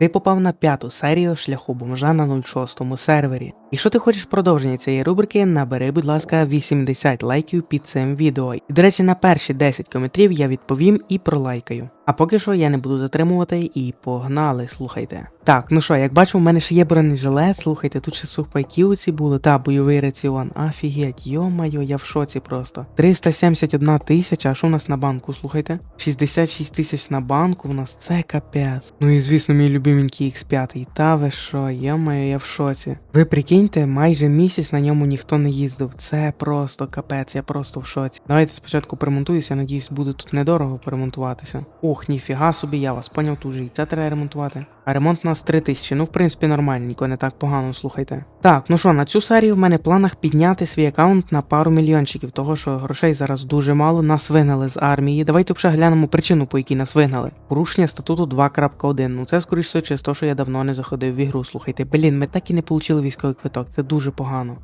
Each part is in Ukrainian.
Ти попав на п'яту серію шляху бомжа на 06 сервері. Якщо ти хочеш продовження цієї рубрики, набери, будь ласка, 80 лайків під цим відео. І, до речі, на перші 10 коментарів я відповім і пролайкаю. А поки що я не буду затримувати і погнали, слухайте. Так, ну що, як бачу, у мене ще є бронежилет, слухайте, тут ще сухпайки оці були, та бойовий раціон. Офігеть, йо-майо, я в шоці просто. 371 тисяча, а що у нас на банку, слухайте? 66 тисяч на банку, у нас це капець. Ну і звісно, мій любименький X5. Та ви що, йо-майо, я в шоці. Ви прикиньте, майже місяць на ньому ніхто не їздив. Це просто капець, я просто в шоці. Давайте спочатку примонтуюся, надіюсь, буде тут недорого перемонтуватися. Ох, ніфіга собі, я вас поняв, тут же і це треба ремонтувати. А ремонт у нас 3000, ну в принципі нормальненько, не так погано, слухайте. Так, ну що, на цю серію в мене в планах підняти свій аккаунт на пару мільйончиків, того що грошей зараз дуже мало, нас вигнали з армії. Давайте вже глянемо причину, по якій нас вигнали. Порушення статуту 2.1. Ну це скоріш все через те, що я давно не заходив в ігру. Слухайте, блін, ми так і не отримали військовий квиток, це дуже погано.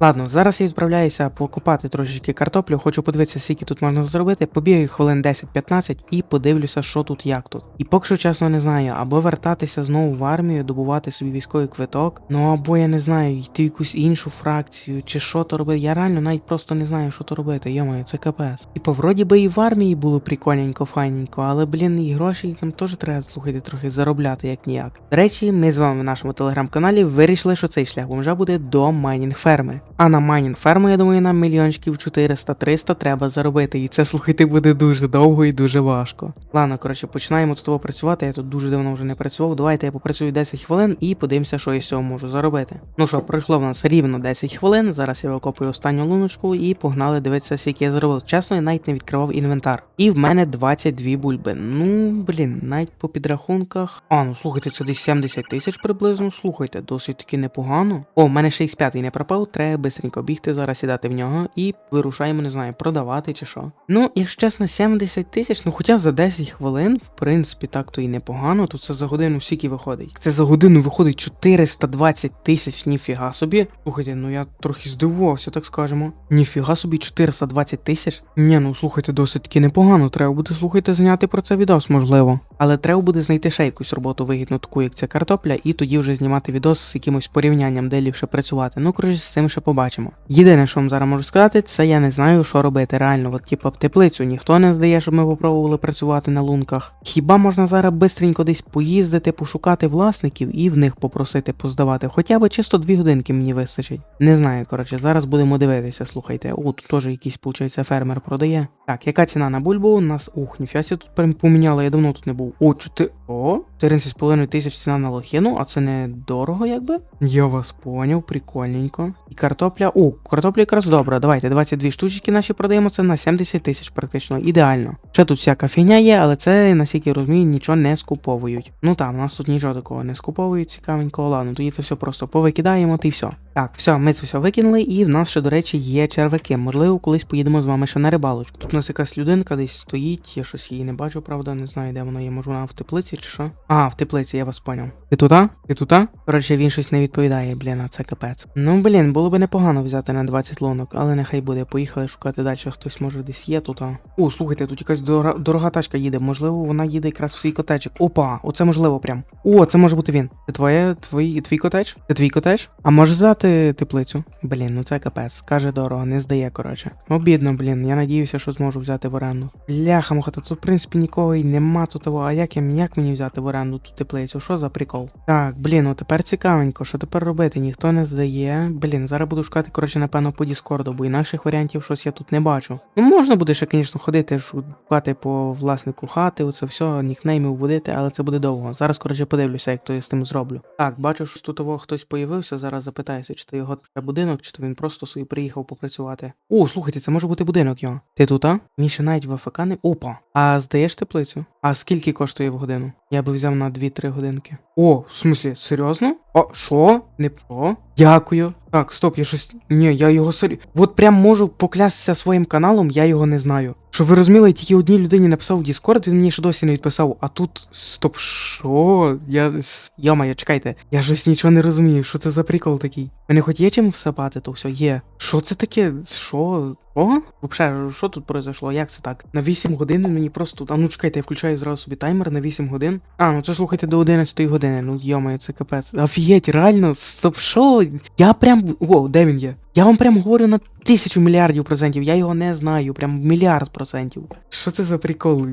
Ладно, зараз я відправляюся покупати трошечки картоплю, хочу подивитися, скільки тут можна зробити. Побігаю хвилин 10-15 і подивлюся, що тут як тут. І поки що чесно не знаю, або вертатися знову в армію, добувати собі військовий квиток, ну або я не знаю, йти в якусь іншу фракцію, чи що то робити. Я реально навіть просто не знаю, що то робити. Йомаю, це капець. Типу, вроді би і в армії було прикольненько, файненько, але блін, і гроші там теж треба слухайте трохи заробляти як ніяк. До речі, ми з вами в нашому телеграм-каналі вирішили, що цей шлях бомжа буде до майнінг ферми. А на майнінг ферму, я думаю, нам мільйончиків 400-300 треба заробити. І це слухайте буде дуже довго і дуже важко. Ладно, коротше, починаємо тут працювати. Я тут дуже давно вже не працював. Давайте я попрацюю 10 хвилин і подивимося, що я з цього можу заробити. Ну що, пройшло в нас рівно 10 хвилин. Зараз я викопую останню луночку і погнали дивитися, скільки я заробив. Чесно, я навіть не відкривав інвентар. І в мене 22 бульби. Ну, блін, навіть по підрахунках. А, ну слухайте, це десь 70 тисяч приблизно. Слухайте, досить таки непогано. О, в мене ще X5 не пропав, треба бистренько бігти, зараз сідати в нього і вирушаємо, не знаю, продавати чи що. Ну, якщо чесно, 70 тисяч, ну хоча за 10 хвилин, в принципі, так то і непогано, то це за годину скільки виходить. Це за годину виходить 420 тисяч, ніфіга собі. Слухайте, ну я трохи здивувався, так скажемо. Ніфіга собі 420 тисяч. Ні, ну слухайте, досить таки непогано. Треба буде слухайте зняти про це відос, можливо. Але треба буде знайти ще якусь роботу вигідну, таку як ця картопля, і тоді вже знімати відос з якимось порівнянням, де ліпше працювати. Ну, коротше, з цим ще побачимо. Єдине, що вам зараз можу сказати, це я не знаю, що робити. Реально, от в теплицю ніхто не здає, щоб ми попробували працювати на лунках. Хіба можна зараз бистренько десь поїздити, пошукати власників і в них попросити поздавати? Хоча б чисто дві годинки мені вистачить. Не знаю, коротше, зараз будемо дивитися, слухайте. О, тут теж якийсь, виходить, фермер продає. Так, яка ціна на бульбу? У нас. Ух, ніфіасі тут прям поміняла, я давно тут не був. О, чотири. О, 14,5 тисяч ціна на лохину, а це не дорого, якби? Я вас поняв, прикольненько. І картопля. О, картопля якраз добра. Давайте 22 штучки наші продаємо, це на 70 тисяч практично. Ідеально. Ще тут всяка фігня є, але це, наскільки я розумію, нічого не скуповують. Ну там, у нас тут нічого такого не скуповують, цікавенького. Ладно, тоді це все просто повикидаємо, та й все. Так, все, ми це все викинули, і в нас ще, до речі, є черваки. Можливо, колись поїдемо з вами ще на рибалочку. Тут у нас якась людинка десь стоїть, я щось її не бачу, правда, не знаю, де вона є. Може вона в теплиці чи що? А, в теплиці, я вас поняв. Ти туди? Ти туди? Коротше, він щось не відповідає, блін, а це капець. Ну, блін, було би непогано взяти на 20 лунок, але нехай буде. Поїхали шукати далі. Хтось може десь є тут. О, слухайте, тут якась дорога, дорога тачка їде. Можливо, вона їде якраз в свій котечик. Опа, оце можливо прям. О, це може бути він. Це твоє, твій, твій котеч? Це твій котеч? А може взяти теплицю? Блін, ну це капець. Скаже дорого, не здає, коротше. Обідно, блін. Я надіюся, що зможу взяти в оренду. Бляха, муха, тут в принципі нікого і нема тут того. А як, як мені взяти в оренду ту теплицю? Що за прикол? Так, блін, ну тепер цікавенько, що тепер робити? Ніхто не здає. Блін, зараз буду шукати, коротше, напевно, по Діскорду, бо інакших варіантів щось я тут не бачу. Ну, можна буде ще, звісно, ходити, шукати по власнику хати, оце все, нікнейми вводити, але це буде довго. Зараз, коротше, подивлюся, як то я з тим зроблю. Так, бачу, що тут хтось появився. Зараз запитаюся, чи то його будинок, чи то він просто собі приїхав попрацювати. О, слухайте, це може бути будинок його. Ти тут, а? Мені ще навіть в АФК не. Опа. А здаєш теплицю? А скільки коштує в годину? Я би взяв на 2-3 годинки. О, в смислі, серйозно? О, що? Не про? Дякую. Так, стоп, я щось. Ні, я його сері. От прям можу поклястися своїм каналом, я його не знаю. Щоб ви розуміли, тільки одній людині написав в Discord, він мені ще досі не відписав, а тут. Стоп, що? Я. Йомаю, чекайте, я щось нічого не розумію, що це за прикол такий. Мене хоч є чим всапати, то все є. Що це таке? Що? О? Взагалі, що тут произошло? Як це так? На 8 годин мені просто. А ну чекайте, я включаю зразу собі таймер на 8 годин. А, ну це слухайте до 11 години. Ну йомаю, це капець. Офігеть, реально, стоп, що? Я прям. О, де він є? Я вам прям говорю на тисячу мільярдів процентів, я його не знаю, прям мільярд процентів. Що це за прикол?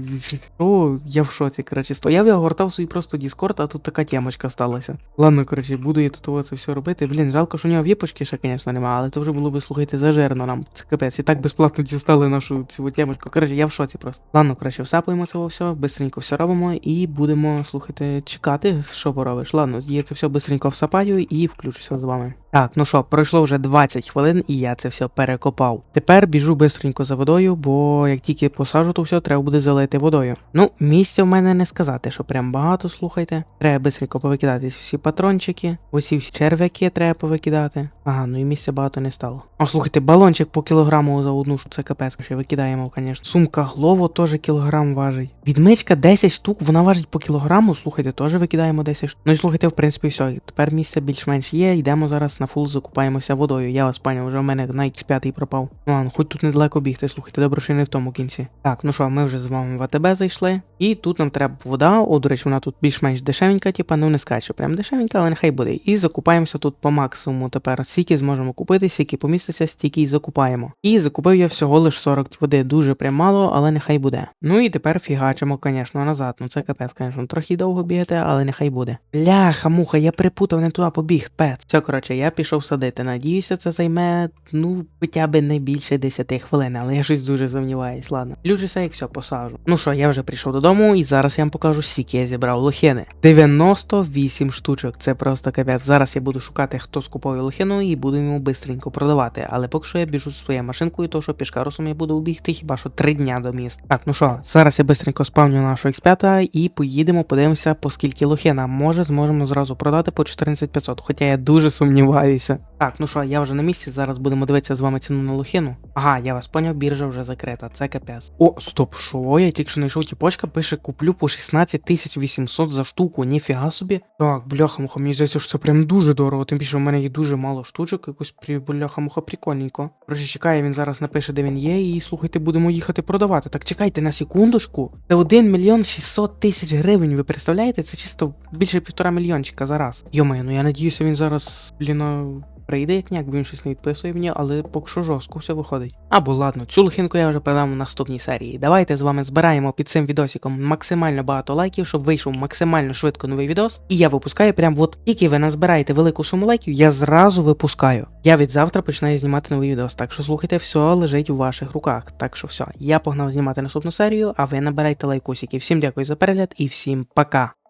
О, я в шоці, коротше, стояв я гортав собі просто Discord, а тут така темочка сталася. Ладно, коротше, буду я тут це все робити. Блін, жалко, що у нього віпочки ще, звісно, немає, але то вже було би, слухайте, зажирно нам. Це капець. І так безплатно дістали нашу цю темочку. Коротше, я в шоці просто. Ладно, коротше, всапуємо цього все, бистренько все робимо і будемо, слухайте, чекати, що поробиш. Ладно, я це все бистренько всапаю і включуся з вами. Так, ну що, пройшло вже 20 хвилин, і я це все перекопав. Тепер біжу бистренько за водою, бо як тільки посажу, то все треба буде залити водою. Ну, місця в мене не сказати, що прям багато, слухайте. Треба бистренько повикидати всі патрончики, усі всі черв'яки треба повикидати. Ага, ну і місця багато не стало. О, слухайте, балончик по кілограму за одну, що це капець, ще викидаємо, звісно. Сумка глово теж кілограм важить. Відмичка 10 штук, вона важить по кілограму, слухайте, теж викидаємо 10 штук. Ну і слухайте, в принципі, все. Тепер місця більш-менш є, йдемо зараз на фул закупаємося водою. Я вас пані, вже в мене на X5 пропав. Ладно, хоч тут недалеко бігти, слухайте, добре, що не в тому кінці. Так, ну що, ми вже з вами в АТБ зайшли. І тут нам треба вода. О, до речі, вона тут більш-менш дешевенька, типа, ну не що прям дешевенька, але нехай буде. І закупаємося тут по максимуму тепер. Скільки зможемо купити, скільки поміститься, стільки і закупаємо. І закупив я всього лиш 40 води. Дуже прям мало, але нехай буде. Ну і тепер фігачимо, звісно, назад. Ну це капець, звісно, трохи довго бігати, але нехай буде. Бляха, муха, я припутав, не туди побіг, пец. Все, коротше, я пішов садити. Надіюся, це займе, ну, хоча б не більше 10 хвилин, але я щось дуже сумніваюсь, ладно. Люджуся, як все посажу. Ну що, я вже прийшов додому, і зараз я вам покажу, скільки я зібрав лохини. 98 штучок, це просто капець. Зараз я буду шукати, хто скуповує лохину, і буду йому бистренько продавати. Але поки що я біжу зі своєю машинкою, то що пішкарусом я буду убігти хіба що 3 дня до міста. Так, ну що, зараз я бистренько спавню нашу X5 і поїдемо, подивимося, по скільки лохина. Може, зможемо зразу продати по 14500, хоча я дуже сумніваюся. cabeza Так, ну що, я вже на місці, зараз будемо дивитися з вами ціну на лохину. Ага, я вас поняв, біржа вже закрита, це капець. О, стоп, що? Я тільки що знайшов тіпочка, пише куплю по 16800 за штуку, ніфіга собі. Так, бляха-муха, мені здається, що це прям дуже дорого, тим більше в мене є дуже мало штучок, якось бляха-муха прикольненько. Короче, чекає, він зараз напише, де він є, і слухайте, будемо їхати продавати. Так чекайте на секундочку. Це 1 мільйон 600 тисяч гривень, ви представляєте? Це чисто більше півтора мільйончика за раз. Йомаю, ну я надіюся, він зараз, блін, прийде як ніяк, він щось не відписує мені, але поки що жорстко все виходить. Або ладно, цю лохинку я вже передам в наступній серії. Давайте з вами збираємо під цим відосиком максимально багато лайків, щоб вийшов максимально швидко новий відос. І я випускаю прям от тільки ви назбираєте велику суму лайків, я зразу випускаю. Я від завтра починаю знімати новий відос. Так що слухайте, все лежить у ваших руках. Так що все, я погнав знімати наступну серію, а ви набирайте лайкусики. Всім дякую за перегляд і всім пока.